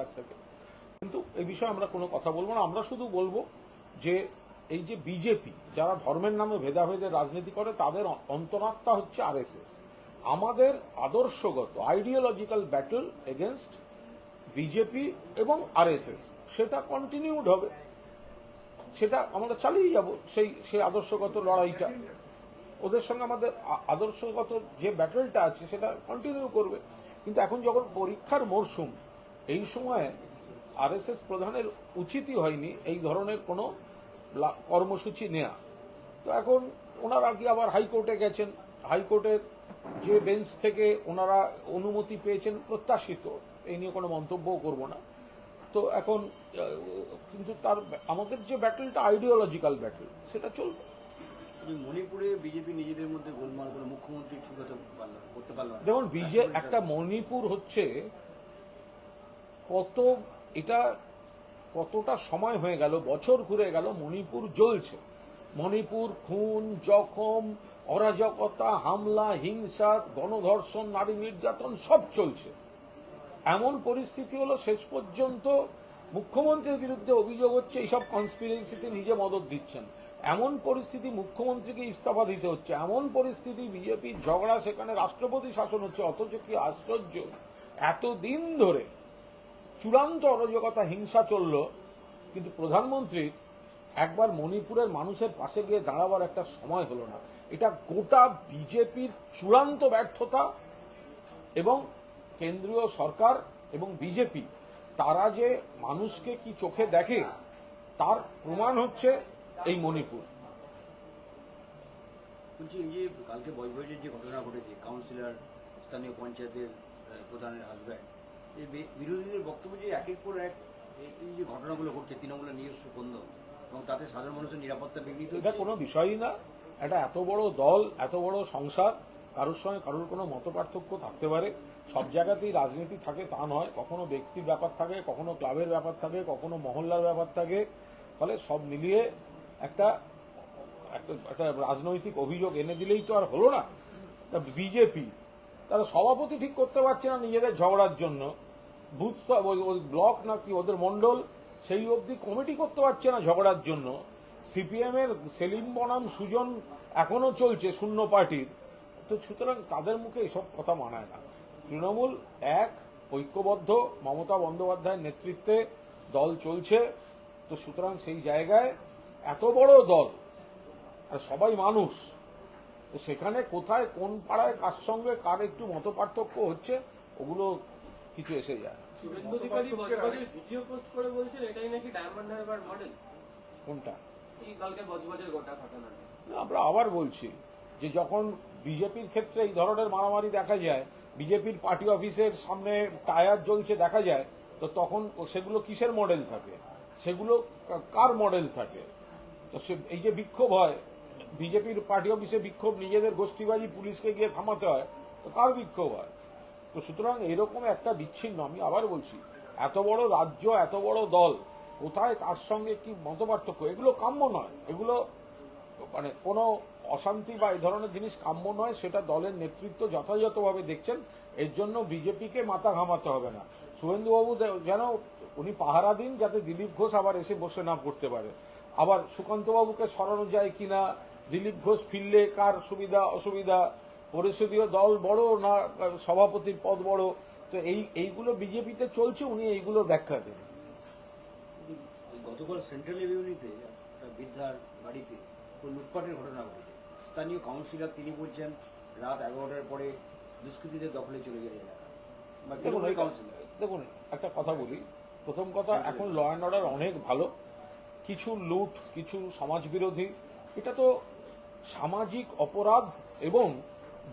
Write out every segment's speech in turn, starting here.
কাছ থেকে। কিন্তু এই বিষয়ে আমরা কোনো কথা বলব না। আমরা শুধু বলব যে এই যে বিজেপি, যারা ধর্মের নামে ভেদাভেদের রাজনীতি করে, তাদের অন্তরাত্মা হচ্ছে আরএসএস। আমাদের আদর্শগত আইডিওলজিক্যাল ব্যাটল এগেনস্ট বিজেপি এবং আরএসএস, সেটা কন্টিনিউড হবে। সেটা আমরা চালিয়ে যাব সেই সেই আদর্শগত লড়াইটা। ওদের সঙ্গে আমাদের আদর্শগত যে ব্যাটলটা আছে, সেটা কন্টিনিউ করবে। কিন্তু এখন যখন পরীক্ষার মরশুম এই সময়ে আরএসএস প্রধানের উচিতই হয়নি এই ধরনের কোনো কর্মসূচি নেওয়া তো এখন ওনারা কি আবার হাইকোর্টে গেছেন? হাইকোর্টের যে বেঞ্চ থেকে ওনারা অনুমতি পেয়েছেন প্রত্যাশিত এই নিয়ে কোনো মন্তব্যও করব না। তো এখন কিন্তু তার আমাদের যে ব্যাটেলটা আইডিওলজিক্যাল ব্যাটেল সেটা চলবে। মণিপুরে বিজেপি নিজেদের মধ্যে গোলমাল করে মুখ্যমন্ত্রী ঠিক পারল করতে পারল দেখুন বিজে একটা মণিপুর হচ্ছে কত, এটা কতটা সময় হয়ে গেল, বছর ঘুরে গেল, মণিপুর জ্বলছে। মণিপুর খুন, জখম, অরাজকতা, হামলা, হিংসা, গণধর্ষণ, নারী নির্যাতন, সব চলছে। এমন পরিস্থিতি হলো শেষ পর্যন্ত মুখ্যমন্ত্রীর বিরুদ্ধে অভিযোগ হচ্ছে, এইসব কনস্পিরেসিতে নিজে মদত দিচ্ছেন। এমন পরিস্থিতি মুখ্যমন্ত্রীকে ইস্তফা দিতে হচ্ছে। এমন পরিস্থিতি বিজেপির ঝগড়া, সেখানে রাষ্ট্রপতি শাসন হচ্ছে, অথচ কি আশ্চর্য। এতদিন ধরে চূড়ান্ত অরাজকতা হিংসা চলল, কিন্তু প্রধানমন্ত্রী একবার মণিপুরের মানুষের পাশে গিয়ে দাঁড়াবার একটা সময় হলো না। এটা গোটা বিজেপির চূড়ান্ত ব্যর্থতা এবং কেন্দ্রীয় সরকার এবং বিজেপি, তারা যে মানুষকে কি চোখে দেখে, তার প্রমাণ হচ্ছে এই মণিপুর। বলছি যে কালকে বজবজের যে ঘটনা ঘটেছে, কাউন্সিলর, স্থানীয় পঞ্চায়েতের প্রধানের হাজব্যান্ড বিরোধীদের বক্তব্য যে একের পর এক এই- যে ঘটনাগুলো ঘটছে তৃণমূলের নিজস্ব কন্দ এবং তাতে সাধারণ মানুষের নিরাপত্তা বিঘ্নিত এটা কোনো বিষয়ই না। এটা এত বড় দল এত বড় সংসার কারোর সঙ্গে কারোর কোনো মত পার্থক্য থাকতে পারে। সব জায়গাতেই রাজনীতি থাকে তা নয়। কখনো ব্যক্তির ব্যাপার থাকে কখনো ক্লাবের ব্যাপার থাকে কখনো মহল্লার ব্যাপার থাকে। ফলে সব মিলিয়ে একটা একটা একটা রাজনৈতিক অভিযোগ এনে দিলেই তো আর হলো না। বিজেপি তারা সভাপতি ঠিক করতে পারছে না নিজেদের ঝগড়ার জন্য। ব্লক নাকি ওদের মন্ডল সেই অবধি কমিটি করতে পারছে না ঝগড়ার জন্য। সিপিএম এর সেলিম বনাম সুজন এখনও চলছে শূন্য পার্টির। তো সুতরাং তাদের মুখে এসব কথা মানায় না। তৃণমূল এক, ঐক্যবদ্ধ, মমতা বন্দ্যোপাধ্যায়ের নেতৃত্বে দল চলছে। তো সুতরাং সেই জায়গায় এত বড় দল, আর সবাই মানুষ সেখানে কোথায় কোন পাড়ায় কার সঙ্গে কার একটু মত পার্থক্য হচ্ছে ওগুলো কিছু এসে যায়। শুভেন্দু অধিকারী ভিডিও পোস্ট করে বলছেন এটাই নাকি ডায়মন্ড হারবার মডেল কোনটা? এই কালকে বজবজের গোটা ঘটনাটা না, আমরা আবার বলছি যে যখন বিজেপির ক্ষেত্রে এই ধরনের মারামারি দেখা যায় বিজেপির পার্টি অফিসের সামনে টায়ার জ্বলছে দেখা যায় তো তখন সেগুলো কিসের মডেল থাকে? সেগুলো কার মডেল থাকে? তো সে এই যে বিক্ষোভ হয় বিজেপির পার্টি অফিসে বিক্ষোভ, নিজেদের গোষ্ঠীবাজি পুলিশকে গিয়ে থামাতে হয়, তো কার বিক্ষোভ হয়। তো সুতরাং এরকম একটা বিচ্ছিন্ন, আমি আবার বলছি, এত বড় রাজ্য, এত বড় দল, কোথায় কার সঙ্গে কি মতপার্থক্য? এগুলো কাম্য নয়। এগুলো মানে কোনো অশান্তি বা এই ধরনের জিনিস কাম্য নয়, সেটা দলের নেতৃত্ব যথাযথভাবে দেখছেন। এর জন্য বিজেপিকে মাথা ঘামাতে হবে না। শুভেন্দুবাবু যেন উনি পাহারা দিন যাতে দিলীপ ঘোষ আবার এসে বসে না পড়তে পারে। আবার সুকান্তবাবুকে সরানো যায় কিনা দিলীপ ঘোষ ফিরলে কার সুবিধা অসুবিধা? পরিষদীয় দল বড় না সভাপতির পদ বড়? তো এই এইগুলো বিজেপিতে চলছে উনি এইগুলোর ব্যাখ্যা দেন। গতকাল সেন্ট্রাল এভিনিউতে একটা বৃদ্ধার বাড়িতে লুটপাটের ঘটনা ঘটেছে। স্থানীয় কাউন্সিলর তিনি বলছেন রাত এগারোটার পরে দুষ্কৃতীদের দখলে চলে যায় এলাকা। দেখুন দেখুন একটা কথা বলি। প্রথম কথা এখন ল অ্যান্ড অর্ডার অনেক ভালো। কিছু লুট কিছু সমাজ বিরোধী এটা তো সামাজিক অপরাধ এবং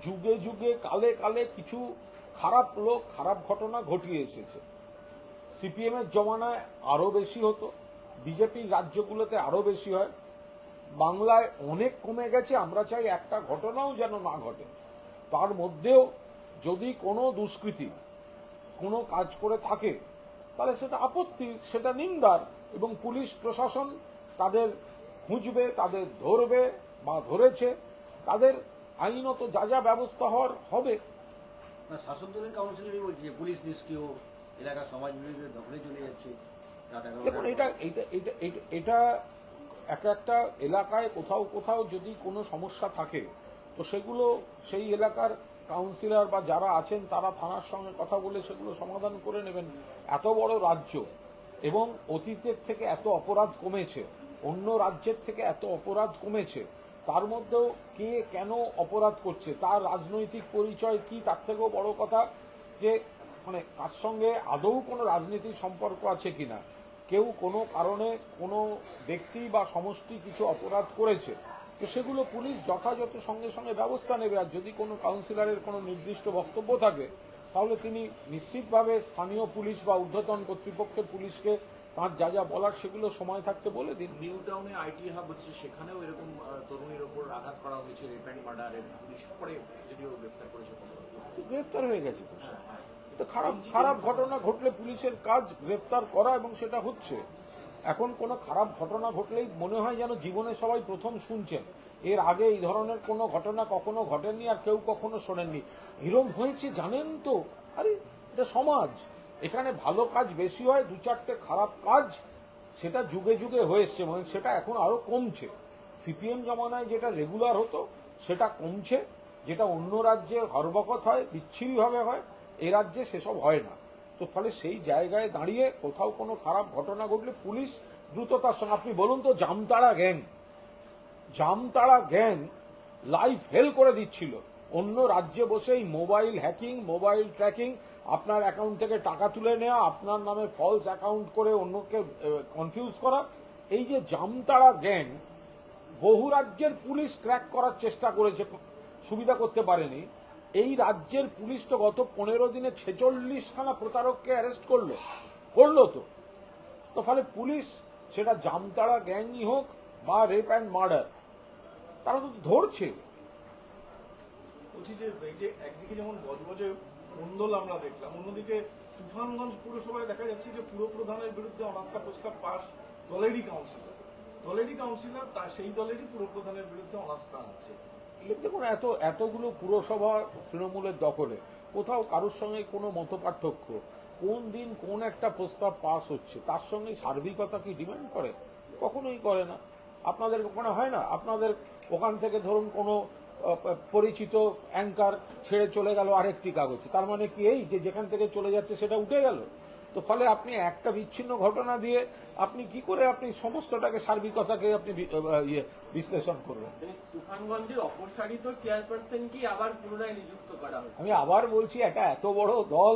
যুগে যুগে কালে কালে কিছু খারাপ লোক, খারাপ ঘটনা ঘটিয়ে এসেছে। সিপিএম এর জমানায় আরও বেশি হতো, বিজেপির রাজ্যগুলোতে আরও বেশি হয়। বাংলায় অনেক কমে গেছে, আমরা চাই একটা ঘটনাও যেন না ঘটে। তার মধ্যেও যদি কোনো দুষ্কৃতী কোনো কাজ করে থাকে, তাহলে সেটা আপত্তি, সেটা নিন্দার এবং পুলিশ প্রশাসন তাদের খুঁজবে, তাদের ধরবে বা ধরেছে তাদের আইনত যা যা ব্যবস্থা হওয়ার হবে। না শাসক দলের কাউন্সিলরই বলছে পুলিশ নিষ্ক্রিয় এলাকার সমাজ বিরোধীদের দখলে চলে যাচ্ছে দেখুন এটা এটা এটা এটা এটা একটা একটা এলাকায় কোথাও কোথাও যদি কোনো সমস্যা থাকে তো সেগুলো সেই এলাকার কাউন্সিলর বা যারা আছেন তারা থানার সঙ্গে কথা বলে সেগুলো সমাধান করে নেবেন। এত বড় রাজ্য এবং অতীতের থেকে এত অপরাধ কমেছে অন্য রাজ্যের থেকে এত অপরাধ কমেছে তার মধ্যেও কে কেন অপরাধ করছে? তার রাজনৈতিক পরিচয় কি? তার থেকেও বড় কথা যে মানে তার সঙ্গে আদৌ কোনো রাজনীতির সম্পর্ক আছে কিনা কেউ কোনো কারণে কোনো ব্যক্তি বা সমষ্টি কিছু অপরাধ করেছে? তো সেগুলো পুলিশ যথাযথ সঙ্গে সঙ্গে ব্যবস্থা নেবে। আর যদি কোনো কাউন্সিলরের কোনো নির্দিষ্ট বক্তব্য থাকে, তাহলে তিনি নিশ্চিতভাবে স্থানীয় পুলিশ বা ঊর্ধ্বতন কর্তৃপক্ষের পুলিশকে তার যা যা বলার সেগুলো সময় থাকতে বলে দিন। নিউ টাউনে আইটি হাব হচ্ছে সেখানেও এরকম তরুণীর ওপর আঘাত করা হয়েছে রেপ অ্যান্ড মার্ডারের পুলিশ পরে যদিও গ্রেপ্তার করেছে। গ্রেফতার হয়ে গেছে তো। তো খারাপ খারাপ ঘটনা ঘটলে পুলিশের কাজ গ্রেফতার করা এবং সেটা হচ্ছে। এখন কোনো খারাপ ঘটনা ঘটলেই মনে হয় যেন জীবনে সবাই প্রথম শুনছেন। এর আগে এই ধরনের কোনো ঘটনা কখনো ঘটেনি আর কেউ কখনো শোনেননি। এরম হয়েছে জানেন তো? আরে এটা সমাজ। এখানে ভালো কাজ বেশি হয়, দু চারটে খারাপ কাজ সেটা যুগে যুগে হয়ে এসছে মানে সেটা এখন আরও কমছে। সিপিএম জমানায় যেটা রেগুলার হতো, সেটা কমছে, যেটা অন্য রাজ্যে হরবকত হয়, বিচ্ছিরিভাবে হয়, এ রাজ্যে সেসব হয় না। তো ফলে সেই জায়গায় দাঁড়িয়ে কোথাও কোনো খারাপ ঘটনা ঘটলে পুলিশ দ্রুততার সঙ্গে, আপনি বলুন তো, Jamtara gang Jamtara gang life hell করে দিচ্ছিল। অন্য রাজ্যে বসেই মোবাইল হ্যাকিং মোবাইল ট্র্যাকিং আপনার অ্যাকাউন্ট থেকে টাকা তুলে নেওয়া, আপনার নামে ফলস অ্যাকাউন্ট করে অন্যকে কনফিউজ করা, এই যে জামতাড়া গ্যাং বহু রাজ্যের পুলিশ ক্র্যাক করার চেষ্টা করেছে, সুবিধা করতে পারেনি। এই রাজ্যের পুলিশ তো গত পনেরো দিনে ছেচল্লিশখানা প্রতারককে অ্যারেস্ট করল। করল তো। তো ফলে পুলিশ সেটা জামতাড়া গ্যাংই হোক বা রেপ অ্যান্ড মার্ডার তারা তো ধরছে। বলছি যে একদিকে যেমন বজবজে মন্ডল আমরা দেখলাম। অন্যদিকে তুফানগঞ্জ পুরসভায় দেখা যাচ্ছে যে পুর প্রধানের বিরুদ্ধে অনাস্থা প্রস্তাব পাশ দলেরই কাউন্সিলর দলেরই কাউন্সিলর তা সেই দলেরই পুর প্রধানের বিরুদ্ধে অনাস্থা আনছে। দেখুন, এত, এতগুলো পুরসভা তৃণমূলের দখলে, কোথাও কারোর সঙ্গে কোনো মত পার্থক্য কোন দিন কোন একটা প্রস্তাব পাস হচ্ছে, তার সঙ্গে সার্বিকতা কি ডিমান্ড করে? কখনোই করে না। আপনাদের ওখানে হয় না? আপনাদের ওখান থেকে ধরুন কোনো পরিচিত অ্যাঙ্কার ছেড়ে চলে গেল আরেকটি কাগজে। তার মানে কি এই যে যেখান থেকে চলে যাচ্ছে সেটা উঠে গেল? তো ফলে আপনি একটা বিচ্ছিন্ন ঘটনা দিয়ে আপনি কি করে আপনি সমস্তটাকে সার্বিকতাকে আপনি ইয়ে বিশ্লেষণ করবেন তিনি তুফানগঞ্জের অপসারিত চেয়ারপারসন কি আবার পুনরায় নিযুক্ত করা হচ্ছে। আমি আবার বলছি এটা এত বড় দল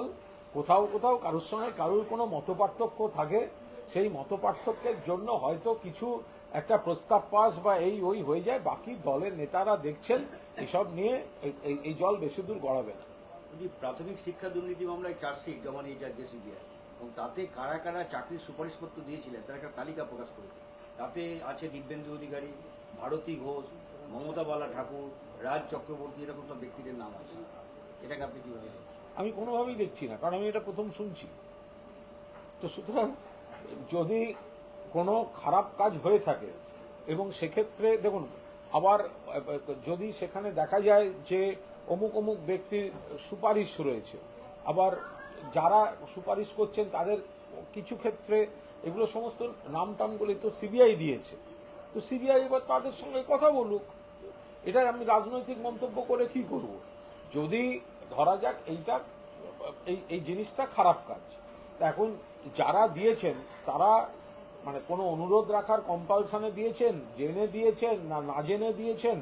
কোথাও কোথাও কারোর সঙ্গে কারোর কোনো মতপার্থক্য থাকে। সেই মতপার্থক্যের জন্য হয়তো কিছু একটা প্রস্তাব পাস বা এই ওই হয়ে যায়। বাকি দলের নেতারা দেখছেন এসব নিয়ে এই- জল বেশি দূর গড়াবে না। প্রাথমিক শিক্ষা দুর্নীতি মামলায় চার্জশিট জমা নিয়ে যাচ্ছে সিবিআই এবং তাতে কারা কারা চাকরির সুপারিশপত্র দিয়েছিলেন তার একটা তালিকা প্রকাশ করেছে। তাতে আছে দিব্যেন্দু অধিকারী ভারতী ঘোষ মমতা বালা ঠাকুর রাজ চক্রবর্তী এরকম সব ব্যক্তিদের নাম আছে। এটাকে আপনি কীভাবে আমি কোনোভাবেই দেখছি না কারণ আমি এটা প্রথম শুনছি। তো সুতরাং যদি কোনো খারাপ কাজ হয়ে থাকে, এবং সেক্ষেত্রে দেখুন, আবার, যদি সেখানে দেখা যায় যে অমুক অমুক ব্যক্তির সুপারিশ রয়েছে, আবার যারা সুপারিশ করছেন তাদের কিছু ক্ষেত্রে এগুলো সমস্ত নাম টামগুলি তো সিবিআই দিয়েছে। তো সিবিআই এবার তাদের সঙ্গে কথা বলুক। এটাই আমি রাজনৈতিক মন্তব্য করে কি করব? যদি ধরা যাক এইটা, এই এই জিনিসটা খারাপ কাজ। এখন যারা দিয়েছেন তারা মানে কোনো অনুরোধ রাখার কম্পালশনে দিয়েছেন জেনে দিয়েছেন না না জেনে দিয়েছেন?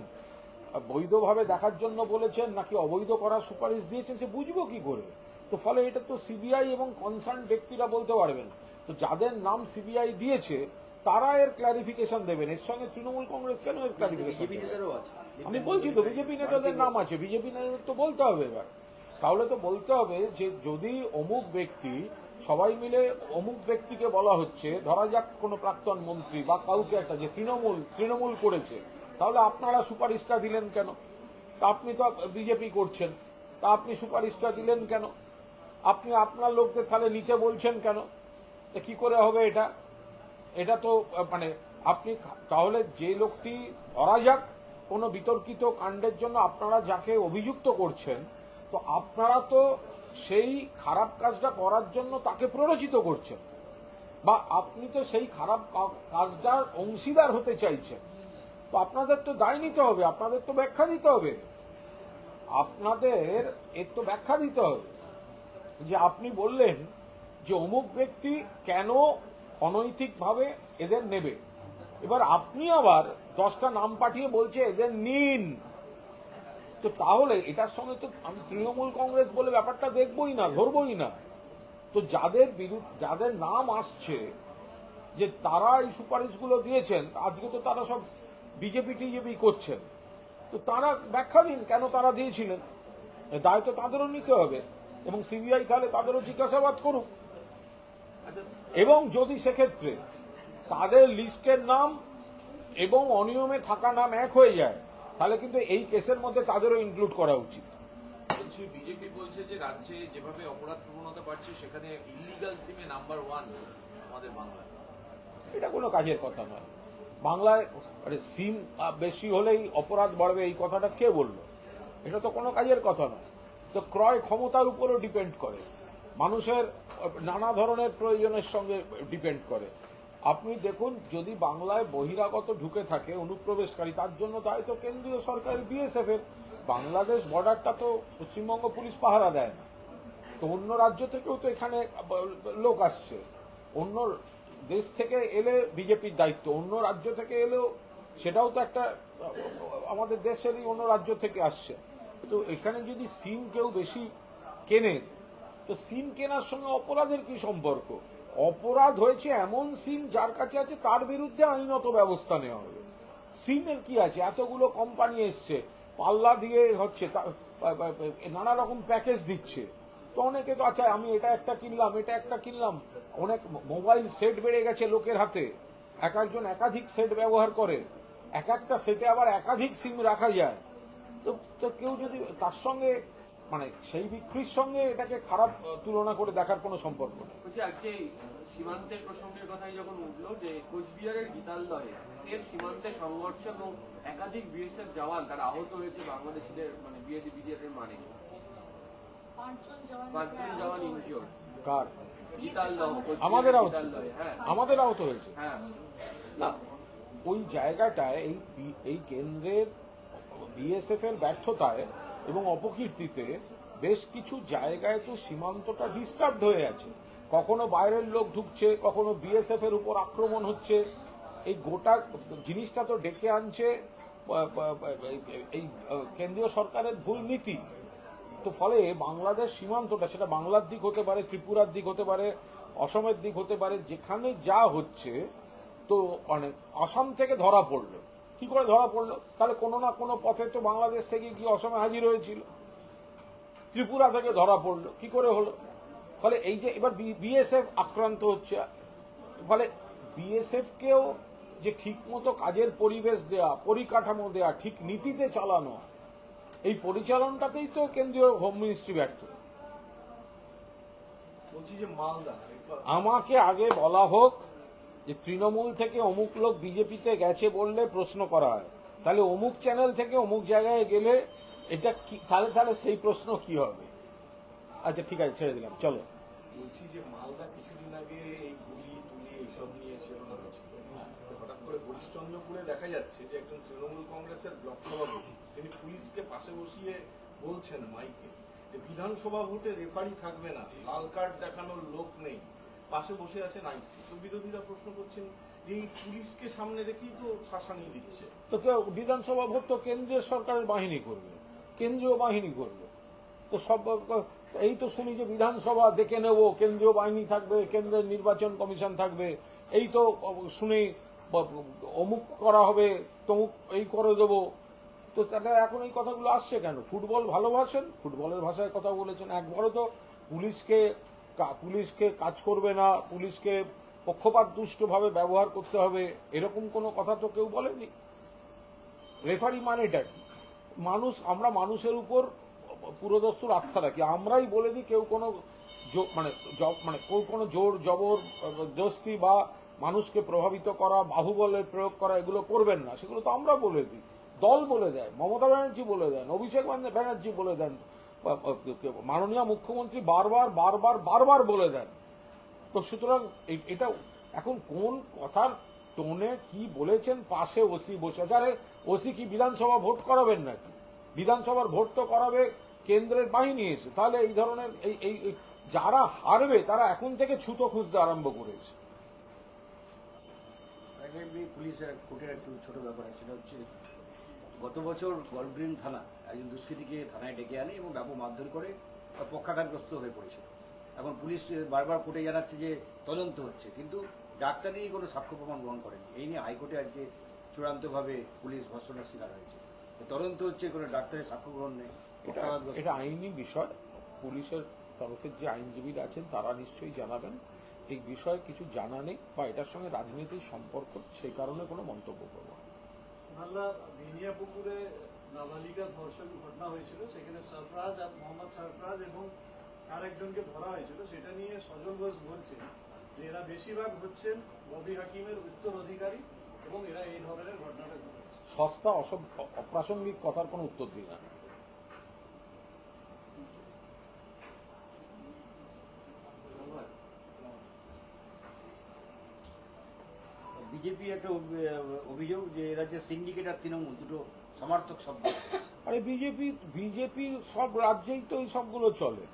বৈধভাবে দেখার জন্য বলেছেন নাকি অবৈধ করার সুপারিশ দিয়েছেন? সে বুঝব কি করে? তো ফলে এটা তো সিবিআই এবং কনসার্ন ব্যক্তিরা বলতে পারবেন। তো যাদের নাম সিবিআই দিয়েছে তারা এর ক্লারিফিকেশন দেবেন। এর সঙ্গে তৃণমূল কংগ্রেস কেন এর ক্লারিফিকেশন আছে। আমি বলছি তো বিজেপি নেতাদের নাম আছে। বিজেপি নেতাদের তো বলতে হবে এবার। তাহলে তো বলতে হবে যে যদি অমুক ব্যক্তি, সবাই মিলে অমুক ব্যক্তিকে বলা হচ্ছে, ধরা যাক কোনো প্রাক্তন মন্ত্রী বা কাউকে একটা যে তৃণমূল তৃণমূল করেছে, তাহলে আপনারা সুপারিশটা দিলেন কেন? তা আপনি তো বিজেপি করছেন, তা আপনি সুপারিশটা দিলেন কেন? আপনি আপনার লোকদের তাহলে নিতে বলছেন কেন? কি করে হবে এটা? এটা তো মানে আপনি তাহলে যে লোকটি ধরা যাক কোনো বিতর্কিত কাণ্ডের জন্য আপনারা যাকে অভিযুক্ত করছেন তো আপনারা তো সেই খারাপ কাজটা করার জন্য তাকে প্ররোচিত করছেন। বা আপনি তো সেই খারাপ কাজটার অংশীদার হতে চাইছেন। তো আপনাদের তো দায় নিতে হবে, আপনাদের তো ব্যাখ্যা দিতে হবে। আপনাদের এর তো ব্যাখ্যা দিতে হবে। যে আপনি বললেন যে অমুক ব্যক্তি কেন অনৈতিকভাবে এদের নেবে। এবার আপনি আবার দশটা নাম পাঠিয়ে বলছে, এদের নিন। তো তাহলে এটার সঙ্গে তো আমি তৃণমূল কংগ্রেস বলে ব্যাপারটা দেখবই না ধরবই না। তো যাদের বিরুদ্ধে যাদের নাম আসছে যে তারা এই সুপারিশগুলো দিয়েছেন আজকে তো তারা সব বিজেপি টিজেপি করছেন তো তারা ব্যাখ্যা দিন কেন তারা দিয়েছিলেন? দায় তো তাদেরও নিতে হবে এবং সিবিআই তাহলে তাদেরও জিজ্ঞাসাবাদ করুক। আচ্ছা। এবং যদি সেক্ষেত্রে তাদের লিস্টের নাম এবং অনিয়মে থাকা নাম এক হয়ে যায় তাহলে কিন্তু এই কেসের মধ্যে তাদেরও ইনক্লুড করা উচিত। বলছি বিজেপি বলছে যে রাজ্যে যেভাবে অপরাধ প্রবণতা বাড়ছে সেখানে ইলিগাল সিমে নাম্বার ওয়ান আমাদের বাংলা এটা কোনো কাজের কথা নয়। বাংলায় মানে সিম বেশি হলেই অপরাধ বাড়বে এই কথাটা কে বলল? এটা তো কোনো কাজের কথা নয়। তো ক্রয় ক্ষমতার উপরও ডিপেন্ড করে। মানুষের নানা ধরনের প্রয়োজনের সঙ্গে ডিপেন্ড করে। আপনি দেখুন, যদি বাংলায় বহিরাগত ঢুকে থাকে অনুপ্রবেশকারী, তার জন্য দায় তো কেন্দ্রীয় সরকারের বিএসএফ এর। বাংলাদেশ বর্ডারটা তো পশ্চিমবঙ্গ পুলিশ পাহারা দেয় না। তো অন্য রাজ্য থেকেও তো এখানে লোক আসছে। অন্য দেশ থেকে এলে বিজেপির দায়িত্ব, অন্য রাজ্য থেকে এলেও সেটাও তো একটা, আমাদের দেশেরই অন্য রাজ্য থেকে আসছে। তো এখানে যদি সিম কেউ বেশি কেনে, তো সিম কেনার সঙ্গে অপরাধের কি সম্পর্ক? অপরাধ হয়েছে এমন সিম যার কাছে আছে, তার বিরুদ্ধে আইনত ব্যবস্থা নেওয়া হবে। সিমের কি আছে? এতগুলো কোম্পানি এসছে, পাল্লা দিয়ে হচ্ছে নানা রকম প্যাকেজ দিচ্ছে। তো অনেকে তো আচ্ছা আমি এটা একটা কিনলাম, এটা একটা কিনলাম। অনেক মোবাইল সেট বেড়ে গেছে লোকের হাতে। এক একজন একাধিক সেট ব্যবহার করে। এক একটা সেটে আবার একাধিক সিম রাখা যায়। তো কেউ যদি তার সঙ্গে মানে সেই বিক্রির সঙ্গে এটাকে খারাপ তুলনা করে দেখার কোনো সম্পর্ক নেই। বলছি আজকে সীমান্তের প্রসঙ্গের কথাই যখন উঠল যে কোচবিহারের গীতালদহে এর সীমান্তে সংঘর্ষ এবং একাধিক বিএসএফ জওয়ান তারা আহত হয়েছে বাংলাদেশিদের মানে বিএডি বিজেপির মানে। পাঁচজন জওয়ান পাঁচজন জওয়ান ইনজিওর কার? আমাদের আহত। হ্যাঁ। আমাদের আহত হয়েছে। হ্যাঁ। না ওই জায়গাটায় এই এই কেন্দ্রের বিএসএফ এর ব্যর্থতায় এবং অপকীর্তিতে বেশ কিছু জায়গায় তো সীমান্তটা ডিস্টার্বড হয়ে আছে। কখনো বাইরের লোক ঢুকছে, কখনো বিএসএফ এর উপর আক্রমণ হচ্ছে। এই গোটা জিনিসটা তো ডেকে আনছে এই কেন্দ্রীয় সরকারের ভুল নীতি। তো ফলে বাংলাদেশ সীমান্তটা, সেটা বাংলার দিক হতে পারে, ত্রিপুরার দিক হতে পারে, অসমের দিক হতে পারে, যেখানে যা হচ্ছে, তো মানে আসাম থেকে ধরা পড়ল। কি করে ধরা পড়ল? তাহলে কোনো না কোনো পথে তো বাংলাদেশ থেকে কি অসমে হাজির হয়েছিল? ত্রিপুরা থেকে ধরা পড়ল। কি করে হলো? ফলে এই যে এবার বিএসএফ আক্রান্ত হচ্ছে। ফলে বিএসএফ কেও যে ঠিকমতো কাজের পরিবেশ দেয়া পরিকাঠামো দেয়া ঠিক নীতিতে চালানো এই পরিচালনটাতেই তো কেন্দ্রীয় হোম মিনিস্ট্রি ব্যর্থ। বলছি যে মালদা আমাকে আগে বলা হোক যে তৃণমূল থেকে অমুক লোক বিজেপিতে গেছে বললে প্রশ্ন করা হয়। তাহলে অমুক চ্যানেল থেকে অমুক জায়গায় গেলে এটা কি, তাহলে তাহলে সেই প্রশ্ন কি হবে? আচ্ছা ঠিক আছে, ছেড়ে দিলাম, চলো। বলছি যে মালদা কিছুদিন আগে এই গুলি, তুলি এইসব নিয়ে তো হঠাৎ করে হরিশ্চন্দ্রপুরে দেখা যাচ্ছে যে একজন তৃণমূল কংগ্রেসের ব্লক সভাপতি, তিনি পুলিশকে পাশে বসিয়ে বলছেন মাইকে যে বিধানসভা ভোটে রেফারি থাকবে না, লাল কার্ড দেখানোর লোক নেই। পাশে বসে আছেন আইসি। তো বিরোধীরা প্রশ্ন করছেন যে এই পুলিশকে সামনে রেখেই তো শাসানি দিচ্ছে। তো কেউ বিধানসভা ভোট তো কেন্দ্রীয় সরকারের বাহিনী করবে, কেন্দ্রীয় বাহিনী করবে। তো সব, এই তো শুনি যে বিধানসভা দেখে নেব, কেন্দ্রীয় বাহিনী থাকবে, কেন্দ্রের নির্বাচন কমিশন থাকবে। এই তো শুনি, অমুক করা হবে, তমুক এই করে দেবো। তো তাহলে এখন এই কথাগুলো আসছে কেন? ফুটবল ভালোবাসেন? ফুটবলের ভাষায় কথা বলেছেন। একবারও তো পুলিশকে পুলিশকে কাজ করবে না, পুলিশকে পক্ষপাত দুষ্টভাবে ব্যবহার করতে হবে, এরকম কোনো কথা তো কেউ বলেনি? রেফারি মানেটা কি? মানুষ, আমরা মানুষের উপর পুরোদস্তুর আস্থা রাখি, আমরাই বলে দিই কেউ কোনো মানে মানে কেউ কোনো জোর জবর দস্তি বা মানুষকে প্রভাবিত করা বাহুবলের প্রয়োগ করা, এগুলো করবেন না, সেগুলো তো আমরা বলে দিই। দল বলে দেয়, মমতা ব্যানার্জি বলে দেন, অভিষেক ব্যানার্জি বলে দেন মাননীয় মুখ্যমন্ত্রী বারবার বারবার বারবার বলে দেন। তো সুতরাং এটা এখন কোন কথার টোনে কি বলেছেন পাশে ওসি বসে আরে, ওসি কি বিধানসভা ভোট করাবেন নাকি? বিধানসভার ভোট তো করাবে কেন্দ্রের বাহিনী এসে। তাহলে এই ধরনের এই এই যারা হারবে, তারা এখন থেকে ছুতো খুঁজতে আরম্ভ করেছে। পুলিশের কোর্টের একটু ছোট ব্যাপার আছে। সেটা হচ্ছে গত বছর গলগ্রিন থানা একজন দুষ্কৃতীকে থানায় ডেকে আনে এবং ব্যাপক মারধর করে পক্ষাঘাতগ্রস্ত হয়ে পড়েছিল। এখন পুলিশ বারবার কোর্টে জানাচ্ছে যে তদন্ত হচ্ছে কিন্তু ডাক্তারি কোনো সাক্ষ্য প্রমাণ গ্রহণ করেনি। এই নিয়ে হাইকোর্টে আজকে চূড়ান্তভাবে পুলিশ ভর্সনার শিকার হয়েছে। তদন্ত হচ্ছে কোনো ডাক্তারের সাক্ষ্য গ্রহণ নেই এটা এটা আইনি বিষয়। পুলিশের তরফের যে আইনজীবীরা আছেন তারা নিশ্চয়ই জানাবেন। এই বিষয়ে কিছু জানা নেই বা এটার সঙ্গে রাজনীতির সম্পর্ক সেই কারণে কোনো মন্তব্য করব না। মাল্লা বিনিয়া পুকুরে নাবালিকা ধর্ষণ ঘটনা হয়েছিল। সেখানে সরফরাজ আর মোহাম্মদ সরফরাজ এবং আরেকজনকে ধরা হয়েছিল। সেটা নিয়ে সজল ঘোষ বলছেন যে এরা বেশিরভাগ হচ্ছেন রবি হাকিমের উত্তরাধিকারী এবং এরা এই ধরনের ঘটনাটা সস্তা অসব অপ্রাসঙ্গিক কথার কোনো উত্তর দিই না বিজেপি একটা অভিযোগ যে এরা যে সিন্ডিকেট আর তৃণমূল দুটো সমার্থক শব্দ আরে বিজেপি বিজেপি সব রাজ্যেই তো এই সবগুলো চলে।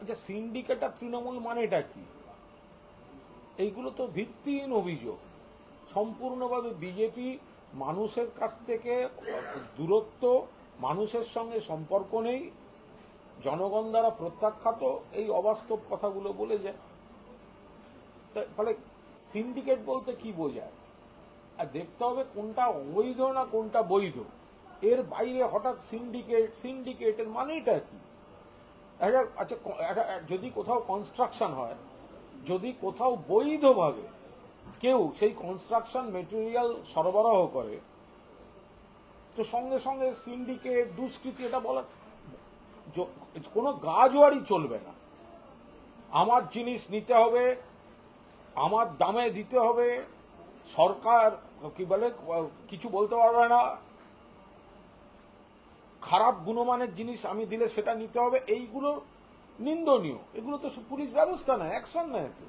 আচ্ছা সিন্ডিকেট আর তৃণমূল মানেটা কি? এইগুলো তো ভিত্তিহীন অভিযোগ। সম্পূর্ণভাবে বিজেপি মানুষের কাছ থেকে দূরত্ব, মানুষের সঙ্গে সম্পর্ক নেই, জনগণ দ্বারা প্রত্যাখ্যাত, এই অবাস্তব কথাগুলো বলে যায়। ফলে সিন্ডিকেট বলতে কি বোঝায়? আর দেখতে হবে কোনটা অবৈধ না কোনটা বৈধ। এর বাইরে হঠাৎ সিন্ডিকেট, সিন্ডিকেটের মানেটা কি? আচ্ছা যদি কোথাও কনস্ট্রাকশন হয়, যদি কোথাও বৈধভাবে কেউ সেই কনস্ট্রাকশন মেটেরিয়াল সরবরাহ করে, তো সঙ্গে সঙ্গে সিন্ডিকেট, দুষ্কৃতি, এটা বলা কোনো গাজোয়ারি চলবে না। আমার জিনিস নিতে হবে আমার দামে দিতে হবে। সরকার, কি বলে, কিছু বলতে পারবে না। খারাপ গুণমানের জিনিস আমি দিলে সেটা নিতে হবে। এইগুলো নিন্দনীয়। এগুলো তো পুলিশ ব্যবস্থা নেয়, অ্যাকশন নেয় তো।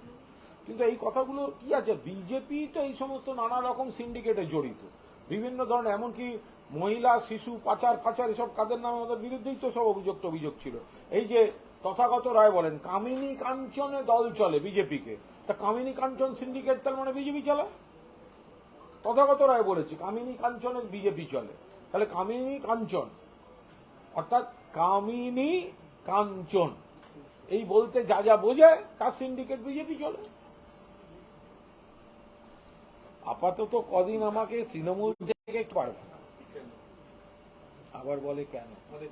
কিন্তু এই কথাগুলো কি আছে? বিজেপি তো এই সমস্ত নানা রকম সিন্ডিকেটে জড়িত। বিভিন্ন ধরনের, এমনকি মহিলা, শিশু পাচার ফাচার এসব কাদের নামে ওদের বিরুদ্ধেই তো সব অভিযোগ অভিযোগ ছিল। এই যে তথাগত রায় বলেন, কামিনী কাঞ্চনে দল চলে বিজেপিকে। তা কামিনী কাঞ্চন সিন্ডিকেট তার মানে বিজেপি চলে তথাগত রায় বলেছে, কামিনী কাঞ্চনের বিজেপি চলে। তাহলে কামিনী কাঞ্চন, অর্থাৎ কামিনী কাঞ্চন, এই বলতে যা যা বোঝায়, তার সিন্ডিকেট বিজেপি চলে। আপাতত কদিন আমাকে তৃণমূল থেকে পারবে। আবার বলে কেন?